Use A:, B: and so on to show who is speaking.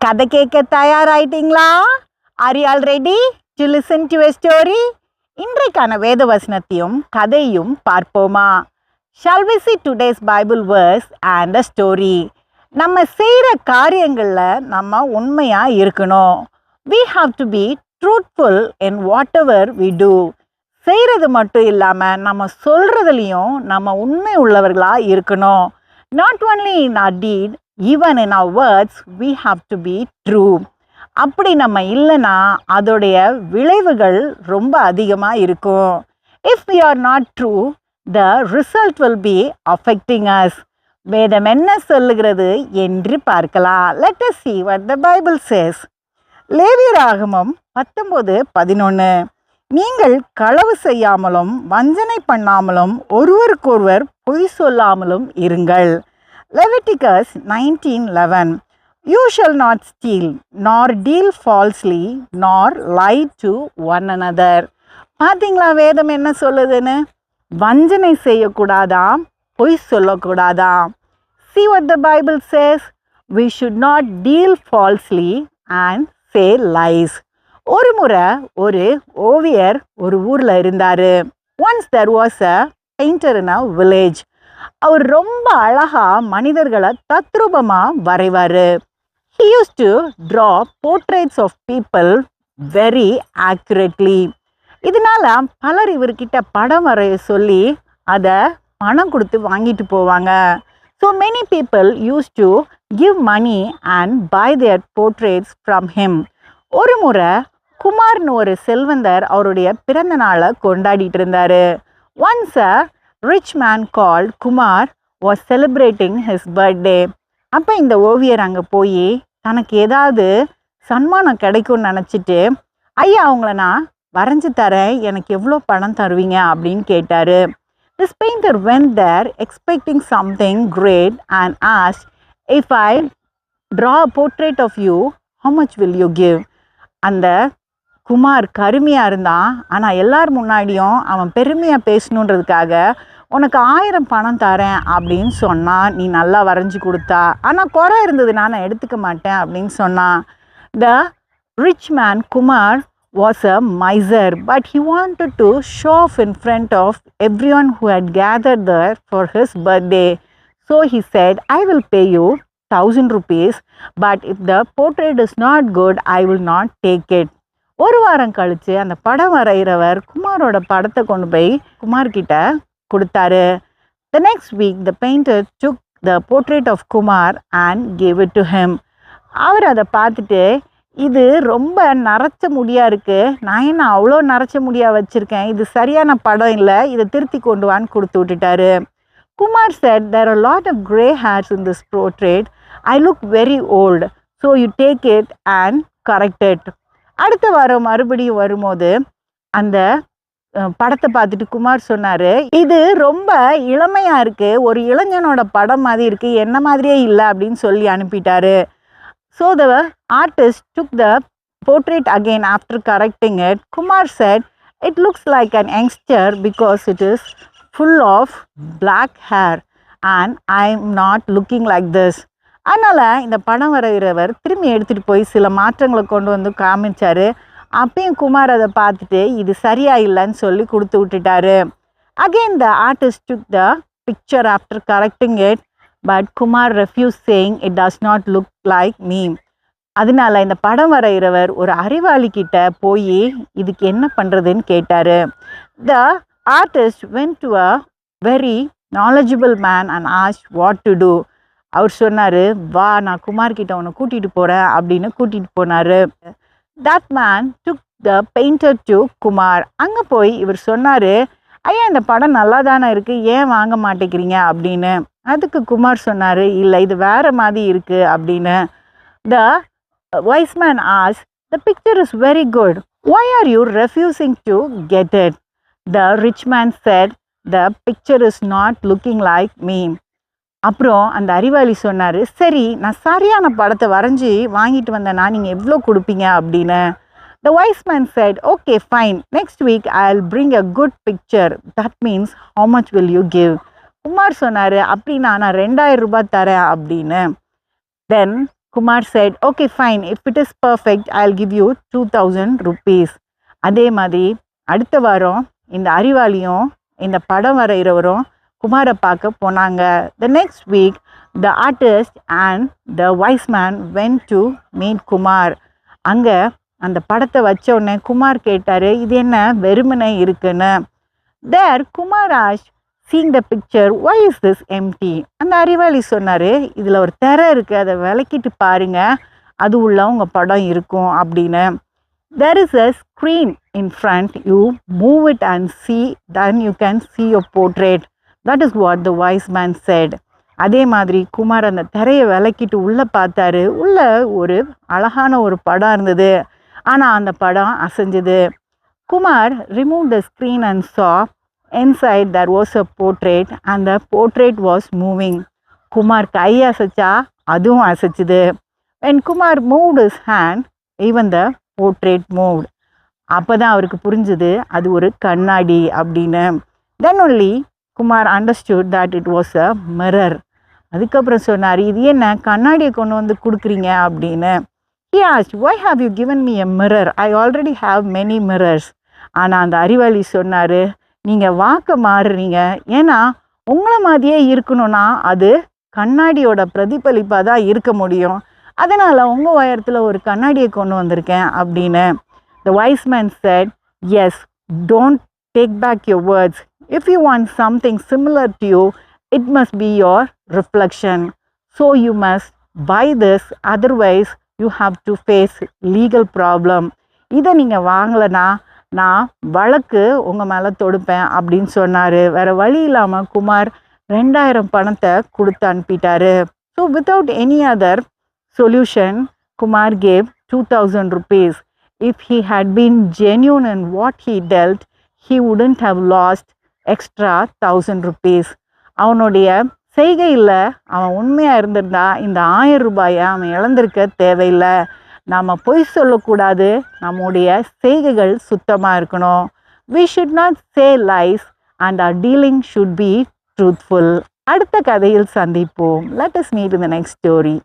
A: கதை கேட்க தயாராயிட்டீங்களா? Are all ready to listen to a story இன்றைக்கான வேத வசனத்தையும் கதையும் பார்ப்போமா? Shall we see today's Bible verse and a story நம்ம செய்கிற காரியங்களில் நம்ம உண்மையாக இருக்கணும். We have to be truthful in whatever we do செய்கிறது மட்டும் இல்லாமல் நம்ம சொல்கிறதுலையும் நம்ம உண்மை உள்ளவர்களாக இருக்கணும். Not only in our deed even in our words we have to be true அப்படி நம்ம இல்லைன்னா அதோடைய விளைவுகள் ரொம்ப அதிகமாக இருக்கும். If we are not true the result will be affecting us வேதம் என்ன சொல்லுகிறது என்று பார்க்கலாம். Let us see what the Bible says. லேவியராகமம் பத்தொம்போது பதினொன்று நீங்கள் களவு செய்யாமலும் வஞ்சனை பண்ணாமலும் ஒருவருக்கொருவர் பொய் சொல்லாமலும் இருங்கள். Leviticus nineteen eleven you shall not steal nor deal falsely nor lie to one another. பார்த்தீங்களா வேதம் என்ன சொல்லுதுன்னு? வஞ்சனை செய்யக்கூடாதாம் பொய் சொல்லக்கூடாதாம். See what the Bible says we should not deal falsely and say lies ஒரு முறை ஒரு ஓவியர் ஒரு ஊரில் இருந்தார். Once there was a painter in a village அவர் ரொம்ப அழகாக மனிதர்களை தத்ரூபமாக வரைவார். He use to draw portraits of people very accurately இதனால பலர் இவர்கிட்ட படம் வரைய சொல்லி அதை பணம் கொடுத்து வாங்கிட்டு போவாங்க. So many people use to give money and buy their portraits from him ஒரு முறை குமார்னு ஒரு செல்வந்தர் அவருடைய பிறந்த நாளை கொண்டாடிட்டு இருந்தார். Once a rich man called Kumar was celebrating his birthday அப்போ இந்த ஓவியர் அங்கே போய் தனக்கு ஏதாவது சன்மானம் கிடைக்கும்னு நினச்சிட்டு ஐயா அவங்கள நான் வரைஞ்சி தரேன். எனக்கு எவ்வளோ பணம் தருவீங்க? அப்படின்னு கேட்டார். This painter went there expecting something great and asked if I draw portrait of you how much will you give அந்த குமார் கருமையாக இருந்தான் ஆனால் எல்லார் முன்னாடியும் அவன் பெருமையாக பேசணுன்றதுக்காக உனக்கு ஆயிரம் பணம் தரேன் அப்படின்னு சொன்னான் நீ நல்லா வரைஞ்சி கொடுத்தா ஆனால் குறை இருந்தது நான் எடுத்துக்க மாட்டேன் அப்படின்னு சொன்னான் the rich man Kumar was a miser but he wanted to show off in front of everyone who had gather there for his birthday so he said I will pay you thousand rupees but if the portrait is not good I will not take it ஒரு வாரம் கழித்து அந்த படம் வரைகிறவர் குமாரோட படத்தை கொண்டு போய் குமார்கிட்ட கொடுத்தாரு. The next week the painter took the portrait of Kumar and gave it to him அவர் அதை பார்த்துட்டு இது ரொம்ப நரைச்ச முடியா இருக்குது நான் என்ன அவ்வளோ நரைச்ச முடியா வச்சுருக்கேன்? இது சரியான படம் இல்லை. இதை திருத்தி கொண்டு வான்னு கொடுத்து விட்டுட்டாரு. Kumar said there are lot of grey hairs in this portrait I look very old so you take it and correct it அடுத்த வாரம் மறுபடியும் வரும்போது அந்த படத்தை பார்த்துட்டு குமார் சொன்னார் இது ரொம்ப இளமையாக இருக்குது ஒரு இளைஞனோட படம் மாதிரி இருக்குது என்ன மாதிரியே இல்லை அப்படின்னு சொல்லி அனுப்பிட்டாரு so the artist took the portrait again after correcting it Kumar said it looks like an youngster because it is full of black hair and I am not looking like this அதனால் இந்த படம் வரைகிறவர் திரும்பி எடுத்துகிட்டு போய் சில மாற்றங்களை கொண்டு வந்து காமிச்சார். அப்பயும் குமார் அதை பார்த்துட்டு இது சரியாக இல்லைன்னு சொல்லி கொடுத்து விட்டுட்டாரு. Again the artist took the picture after correcting it but Kumar refuse saying it does not look like me அதனால இந்த படம் வரைகிறவர் ஒரு அறிவாளிக்கிட்ட போய் இதுக்கு என்ன பண்ணுறதுன்னு கேட்டார். The artist went to a very knowledgeable man and asked what to do அவர் சொன்னார் வா நான் குமார்கிட்ட உன்னை கூட்டிகிட்டு போகிறேன் அப்படின்னு கூட்டிகிட்டு போனார். That man took the painter to Kumar அங்கே போய் இவர் சொன்னார் ஐயா இந்த படம் நல்லா தானே இருக்குது ஏன் வாங்க மாட்டேங்கிறீங்க? அப்படின்னு. அதுக்கு குமார் சொன்னார் இல்லை இது வேற மாதிரி இருக்குது அப்படின்னு. The wise man as the picture is very good why are you refusing to get it the rich man said the picture is not looking like me அப்புறம் அந்த அறிவாளி சொன்னார் சரி நான் சரியான படத்தை வரைஞ்சி வாங்கிட்டு வந்தேன்னா நீங்கள் எவ்வளோ கொடுப்பீங்க? அப்படின்னு. The wise man said okay fine next week I will bring a good picture that means how much will you give Kumar சொன்னார் அப்படின்னா நான் ரெண்டாயிரம் ரூபாய் தரேன் அப்படின்னு. Then Kumar said okay fine if it is perfect I give you two thousand rupees அதே மாதிரி அடுத்த வாரம் இந்த அறிவாளியும் இந்த படம் வரைகிறவரும் குமாரை பார்க்க போனாங்க. The next week the artist and the wise man went to meet Kumar அங்கே அந்த படத்தை வச்ச உடனே குமார் கேட்டார் இது என்ன வெறுமனை இருக்குன்னு? There Kumar asking the picture why is this empty அந்த அறிவாளி சொன்னார் இதில் ஒரு திரை இருக்குது அதை விளக்கிட்டு பாருங்க. அது உள்ள உங்கள் படம் இருக்கும் அப்படின்னு. There is a screen in front you move it and see then you can see your portrait that is what the wise man said அதே மாதிரி குமார் அந்த திரையை விளக்கிட்டு உள்ளே பார்த்தாரு. உள்ளே ஒரு அழகான ஒரு படம் இருந்தது. ஆனால் அந்த படம் அசைஞ்சுது. Kumar remove the screen and saw inside there was a portrait அந்த போர்ட்ரேட் வாஸ் மூவிங் குமார் கை அசைச்சா அதுவும் அசைச்சுது. When Kumar moved his hand even the portrait moved. அப்போ தான் அவருக்கு புரிஞ்சுது அது ஒரு கண்ணாடி அப்படின்னு. Then only Kumar understood that it was a mirror அதுக்கப்புறம் சொன்னார் இது என்ன? கண்ணாடியை கொண்டு வந்து கொடுக்குறீங்க? அப்படின்னு. He asked have you given given me mirror I already already many mirrors ஆனால் அந்த அறிவாளி சொன்னார் நீங்கள் வாக்க மாறுறீங்க. ஏன்னா உங்களை மாதிரியே இருக்கணும்னா அது கண்ணாடியோட பிரதிபலிப்பாக தான் இருக்க முடியும். அதனால் உங்கள் உயரத்தில் ஒரு கண்ணாடியை கொண்டு வந்திருக்கேன் அப்படின்னு. The wise man said yes don't take back your words if you want something similar to you it must be your reflection so you must buy this otherwise you have to face legal problem இதை நீங்கள் வாங்கலைன்னா நான் வழக்கு உங்கள் மேலே தொடுப்பேன் அப்படின்னு சொன்னார். வேறு வழி இல்லாமல் குமார் ரெண்டாயிரம் பணத்தை கொடுத்து அனுப்பிட்டாரு. So without any other solution Kumar gave two thousand rupees if he had been genuine in what he told he wouldn't have lost extra thousand rupees அவனுடைய செய்கையில் அவன் உண்மையாக இருந்திருந்தா இந்த ஆயிரம் ரூபாயை அவன் இழந்திருக்க தேவையில்லை. நாம் பொய் சொல்லக்கூடாது. நம்முடைய செய்கைகள் சுத்தமாக இருக்கணும். We should not say lies and our dealing should be truthful அடுத்த கதையில் சந்திப்போம். லெட் அஸ் மீட் இந்த நெக்ஸ்ட் ஸ்டோரி